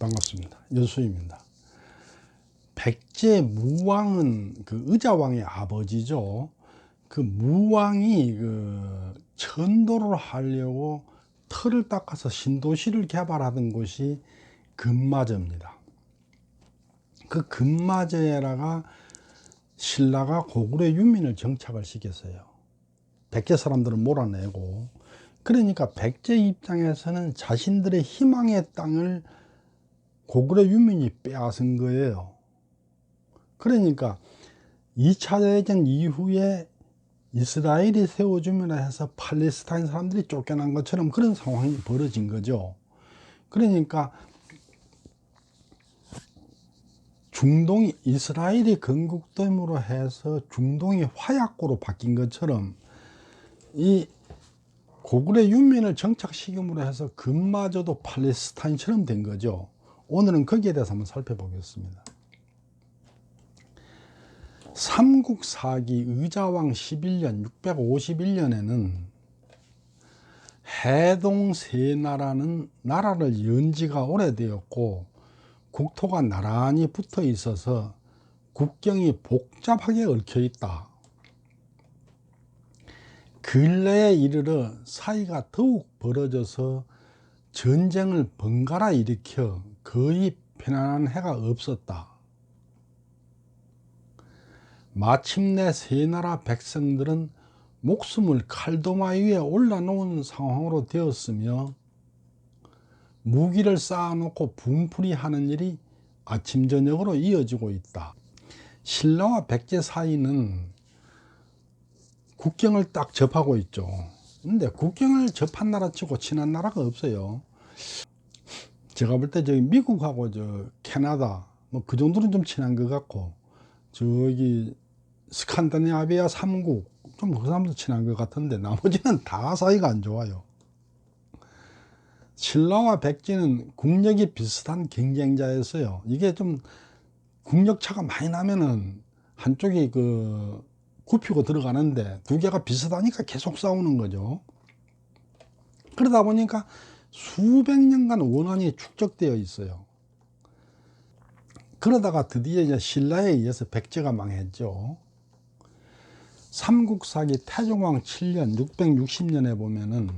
반갑습니다. 여수입니다. 백제 무왕은 그 의자왕의 아버지죠. 그 무왕이 그 천도를 하려고 틀을 닦아서 신도시를 개발하던 곳이 금마저입니다. 그 금마저에다가 신라가 고구려 유민을 정착을 시켰어요. 백제 사람들을 몰아내고 그러니까 백제 입장에서는 자신들의 희망의 땅을 고구려 유민이 빼앗은 거예요. 그러니까 2차 대전 이후에 이스라엘이 세워주면 해서 팔레스타인 사람들이 쫓겨난 것처럼 그런 상황이 벌어진 거죠. 그러니까 중동이 이스라엘이 건국됨으로 해서 중동이 화약고로 바뀐 것처럼 이 고구려 유민을 정착시킴으로 해서 금마저도 팔레스타인처럼 된 거죠. 오늘은 거기에 대해서 한번 살펴보겠습니다. 삼국사기 의자왕 11년 651년에는 해동세나라는 나라를 연지가 오래되었고 국토가 나란히 붙어 있어서 국경이 복잡하게 얽혀 있다. 근래에 이르러 사이가 더욱 벌어져서 전쟁을 번갈아 일으켜 거의 편안한 해가 없었다. 마침내 세 나라 백성들은 목숨을 칼도마 위에 올라놓은 상황으로 되었으며 무기를 쌓아놓고 분풀이 하는 일이 아침 저녁으로 이어지고 있다. 신라와 백제 사이는 국경을 딱 접하고 있죠. 근데 국경을 접한 나라 치고 친한 나라가 없어요. 제가 볼 때 저기 미국하고 저 캐나다 뭐 그 정도는 좀 친한 것 같고 저기 스칸다나비아 3국 좀 그 사람도 친한 것 같은데 나머지는 다 사이가 안 좋아요. 신라와 백제는 국력이 비슷한 경쟁자였어요. 이게 좀 국력 차가 많이 나면은 한쪽이 그 굽히고 들어가는데 두 개가 비슷하니까 계속 싸우는 거죠. 그러다 보니까 수백 년간 원한이 축적되어 있어요. 그러다가 드디어 이제 신라에 의해서 백제가 망했죠. 삼국사기 태종왕 7년 660년에 보면은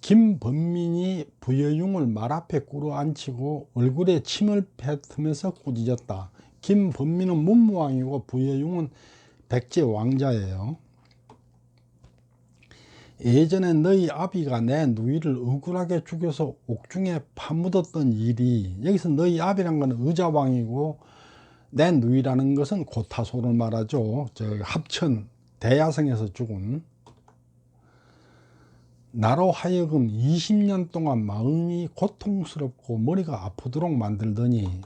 김범민이 부여용을 말 앞에 꿇어 앉히고 얼굴에 침을 뱉으면서 꾸짖었다. 김범민은 문무왕이고 부여용은 백제 왕자예요. 예전에 너희 아비가 내 누이를 억울하게 죽여서 옥중에 파묻었던 일이 여기서 너희 아비란 건 의자왕이고 내 누이라는 것은 고타소를 말하죠. 저 합천 대야성에서 죽은 나로 하여금 20년 동안 마음이 고통스럽고 머리가 아프도록 만들더니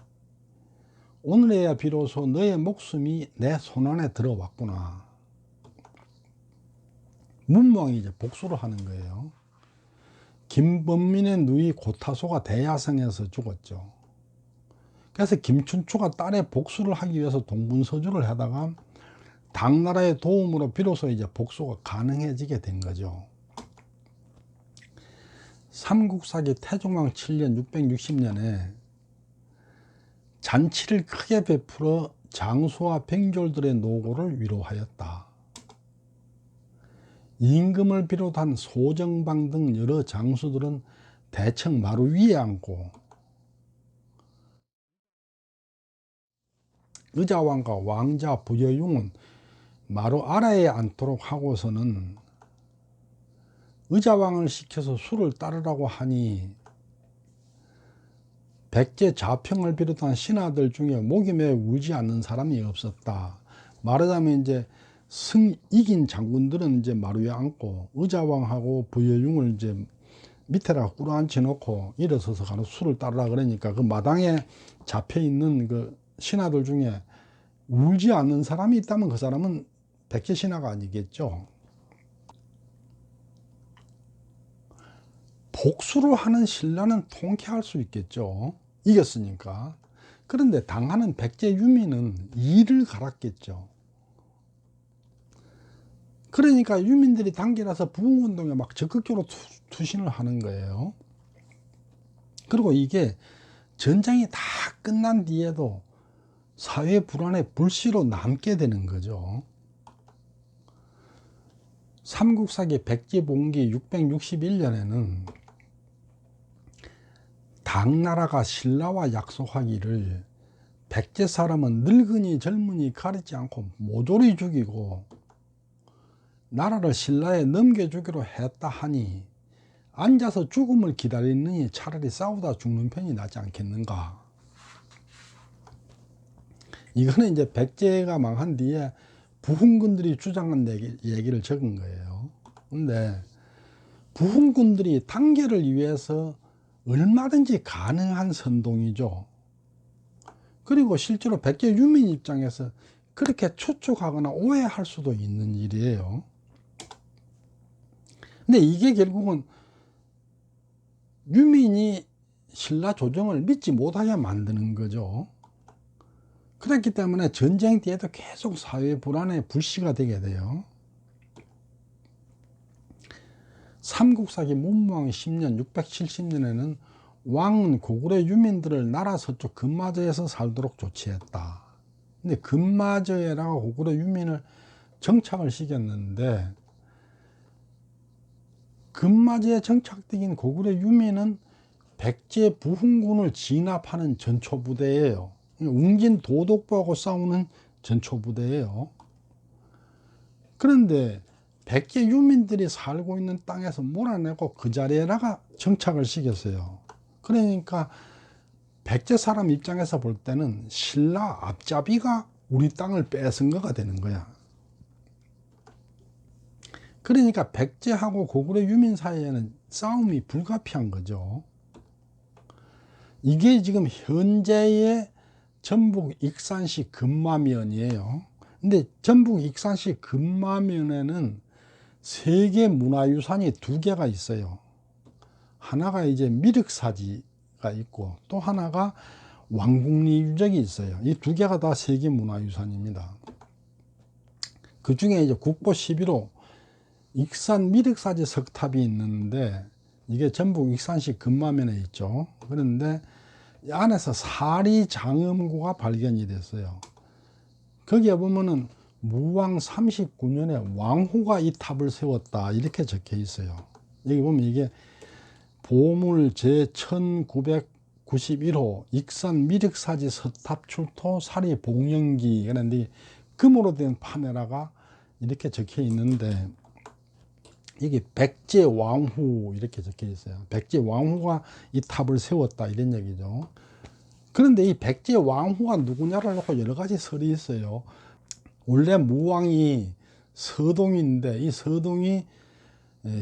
오늘에야 비로소 너의 목숨이 내 손안에 들어왔구나. 문무왕이 이제 복수를 하는 거예요. 김범민의 누이 고타소가 대야성에서 죽었죠. 그래서 김춘추가 딸의 복수를 하기 위해서 동분서주를 하다가 당나라의 도움으로 비로소 이제 복수가 가능해지게 된 거죠. 삼국사기 태종왕 7년 660년에 잔치를 크게 베풀어 장수와 병졸들의 노고를 위로하였다. 임금을 비롯한 소정방 등 여러 장수들은 대청 마루 위에 앉고 의자왕과 왕자 부여용은 마루 아래에 앉도록 하고서는 의자왕을 시켜서 술을 따르라고 하니 백제 자평을 비롯한 신하들 중에 매 울지 않는 사람이 없었다. 말하자면 이제 승 이긴 장군들은 이제 마루에 앉고 의자왕하고 부여용을 이제 밑에다가 꿇어앉혀 놓고 일어서서 가는 술을 따르라 그러니까 그 마당에 잡혀 있는 그 신하들 중에 울지 않는 사람이 있다면 그 사람은 백제 신하가 아니겠죠. 복수를 하는 신라는 통쾌할 수 있겠죠. 이겼으니까. 그런데 당하는 백제 유민은 이를 갈았겠죠. 그러니까 유민들이 단계라서 부흥운동에 막 적극적으로 투 신을 하는 거예요. 그리고 이게 전쟁이 다 끝난 뒤에도 사회 불안의 불씨로 남게 되는 거죠. 삼국사기 백제봉기 661년에는 당나라가 신라와 약속하기를 백제 사람은 늙은이 젊은이 가리지 않고 모조리 죽이고 나라를 신라에 넘겨주기로 했다 하니 앉아서 죽음을 기다리느니 차라리 싸우다 죽는 편이 낫지 않겠는가. 이거는 이제 백제가 망한 뒤에 부흥군들이 주장한 얘기, 얘기를 적은 거예요. 근데 부흥군들이 단계를 위해서 얼마든지 가능한 선동이죠. 그리고 실제로 백제 유민 입장에서 그렇게 추측하거나 오해할 수도 있는 일이에요. 근데 이게 결국은 유민이 신라 조정을 믿지 못하게 만드는 거죠. 그렇기 때문에 전쟁 뒤에도 계속 사회 불안의 불씨가 되게 돼요. 삼국사기 문무왕 10년 670년에는 왕은 고구려 유민들을 나라 서쪽 금마저에서 살도록 조치했다. 근데 금마저에라가 고구려 유민을 정착을 시켰는데 금마저에 정착되긴 고구려 유민은 백제 부흥군을 진압하는 전초부대예요. 웅진 도독부하고 싸우는 전초부대예요. 그런데 백제 유민들이 살고 있는 땅에서 몰아내고 그 자리에다가 정착을 시켰어요. 그러니까 백제 사람 입장에서 볼 때는 신라 앞잡이가 우리 땅을 뺏은 거가 되는 거야. 그러니까 백제하고 고구려 유민 사이에는 싸움이 불가피한 거죠. 이게 지금 현재의 전북 익산시 금마면이에요. 근데 전북 익산시 금마면에는 세계 문화유산이 두 개가 있어요. 하나가 이제 미륵사지가 있고 또 하나가 왕궁리 유적이 있어요. 이 두 개가 다 세계 문화유산입니다. 그 중에 이제 국보 11호 익산 미륵사지 석탑이 있는데 이게 전북 익산시 금마면에 있죠. 그런데 안에서 사리 장엄구가 발견이 됐어요. 거기에 보면은 무왕 39년에 왕후가 이 탑을 세웠다 이렇게 적혀 있어요. 여기 보면 이게 보물 제 1991호 익산 미륵사지 서탑 출토 사리 복령기 그런데 금으로 된 파메라가 이렇게 적혀 있는데 이게 백제 왕후 이렇게 적혀 있어요. 백제 왕후가 이 탑을 세웠다 이런 얘기죠. 그런데 이 백제 왕후가 누구냐를 놓고 여러 가지 설이 있어요. 원래 무왕이 서동인데 이 서동이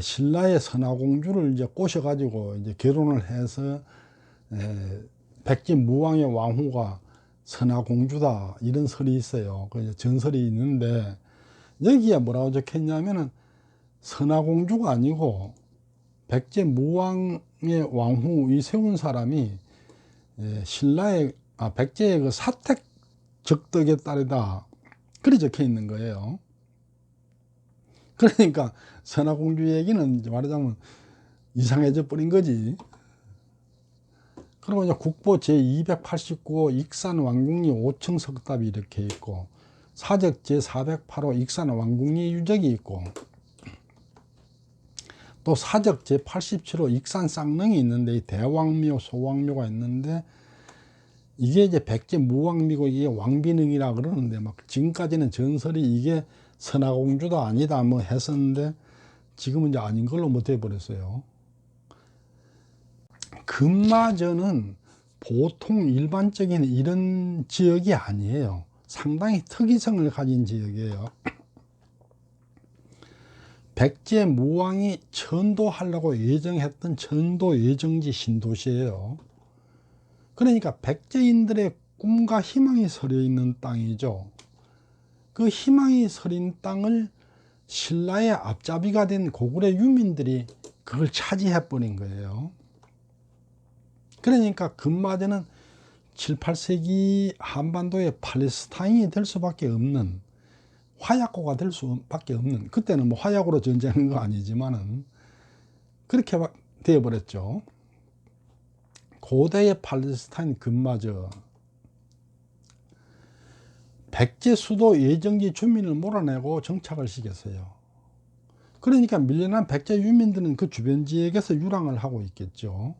신라의 선화공주를 이제 꼬셔가지고 이제 결혼을 해서 백제 무왕의 왕후가 선화공주다 이런 설이 있어요. 그 전설이 있는데 여기에 뭐라고 적혔냐면은 선화공주가 아니고 백제 무왕의 왕후 이 세운 사람이 신라의 아 백제의 그 사택 적덕에 따르다 그리 적혀 있는 거예요. 그러니까 선화공주 얘기는 말하자면 이상해져 버린 거지. 그리고 이제 국보 제289호 익산 왕궁리 5층 석탑이 이렇게 있고 사적 제408호 익산 왕궁리 유적이 있고 또 사적 제87호 익산 쌍릉이 있는데 대왕묘, 소왕묘가 있는데 이게 이제 백제 무왕미고 이게 왕비능이라 그러는데 막 지금까지는 전설이 이게 선화공주도 아니다 뭐 했었는데 지금은 이제 아닌 걸로 못해 버렸어요. 금마저는 보통 일반적인 이런 지역이 아니에요. 상당히 특이성을 가진 지역이에요. 백제 무왕이 천도하려고 예정했던 천도 예정지 신도시예요. 그러니까 백제인들의 꿈과 희망이 서려 있는 땅이죠. 그 희망이 서린 땅을 신라의 앞잡이가 된 고구려 유민들이 그걸 차지해 버린 거예요. 그러니까 금마저는 7, 8세기 한반도의 팔레스타인이 될 수밖에 없는 화약고가 될 수밖에 없는 그때는 뭐 화약으로 전쟁한 거 아니지만은 그렇게 되어버렸죠. 고대의 팔레스타인 근마저 백제 수도 예정지 주민을 몰아내고 정착을 시켰어요. 그러니까 밀려난 백제 유민들은 그 주변 지역에서 유랑을 하고 있겠죠.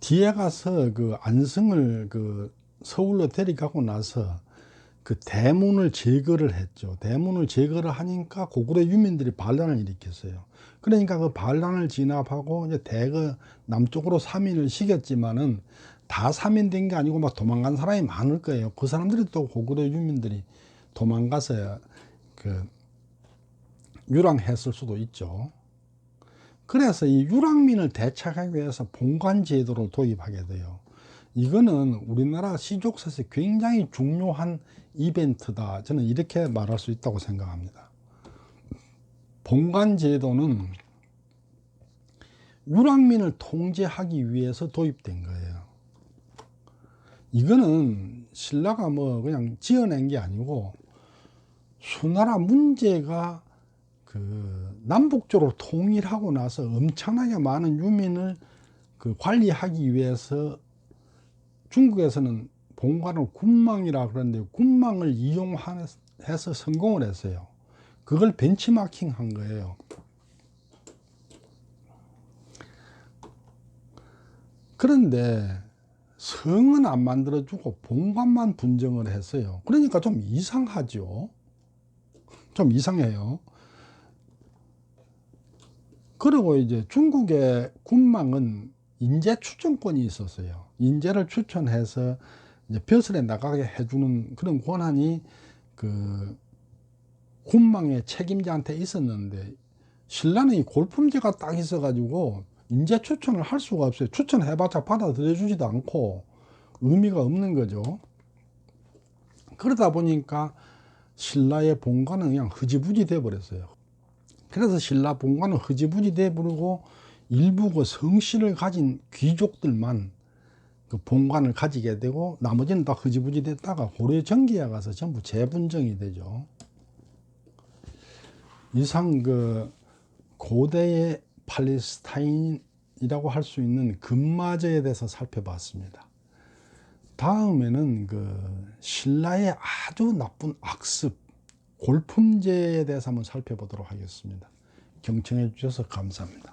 뒤에 가서 그 안성을 그 서울로 데려가고 나서 그 대문을 제거를 했죠. 대문을 제거를 하니까 고구려 유민들이 반란을 일으켰어요. 그러니까 그 반란을 진압하고 이제 대거 남쪽으로 사민을 시켰지만은 다 사민된 게 아니고 막 도망간 사람이 많을 거예요. 그 사람들이 또 고구려 유민들이 도망가서 그 유랑했을 수도 있죠. 그래서 이 유랑민을 대책하기 위해서 봉관 제도를 도입하게 돼요. 이거는 우리나라 시족사에서 굉장히 중요한 이벤트다. 저는 이렇게 말할 수 있다고 생각합니다. 봉관 제도는 유랑민을 통제하기 위해서 도입된 거예요. 이거는 신라가 뭐 그냥 지어낸 게 아니고 수나라 문제가 그 남북적으로 통일하고 나서 엄청나게 많은 유민을 그 관리하기 위해서 중국에서는 본관을 군망이라 그러는데 군망을 이용해서 성공을 했어요. 그걸 벤치마킹 한 거예요. 그런데 성은 안 만들어주고 본관만 분정을 했어요. 그러니까 좀 이상하죠. 좀 이상해요. 그리고 이제 중국의 군망은 인재 추천권이 있었어요. 인재를 추천해서 이제 벼슬에 나가게 해주는 그런 권한이 그 군망의 책임자한테 있었는데 신라는 이 골품제가 딱 있어가지고 인재 추천을 할 수가 없어요. 추천해봤자 받아들여주지도 않고 의미가 없는 거죠. 그러다 보니까 신라의 본관은 그냥 흐지부지 돼버렸어요. 그래서 신라 본관은 흐지부지 돼버리고 일부 그 성씨를 가진 귀족들만 그 본관을 가지게 되고 나머지는 다 흐지부지 됐다가 고려 정기에 가서 전부 재분정이 되죠. 이상 그 고대의 팔레스타인이라고 할 수 있는 금마저에 대해서 살펴봤습니다. 다음에는 그 신라의 아주 나쁜 악습, 골품제에 대해서 한번 살펴보도록 하겠습니다. 경청해 주셔서 감사합니다.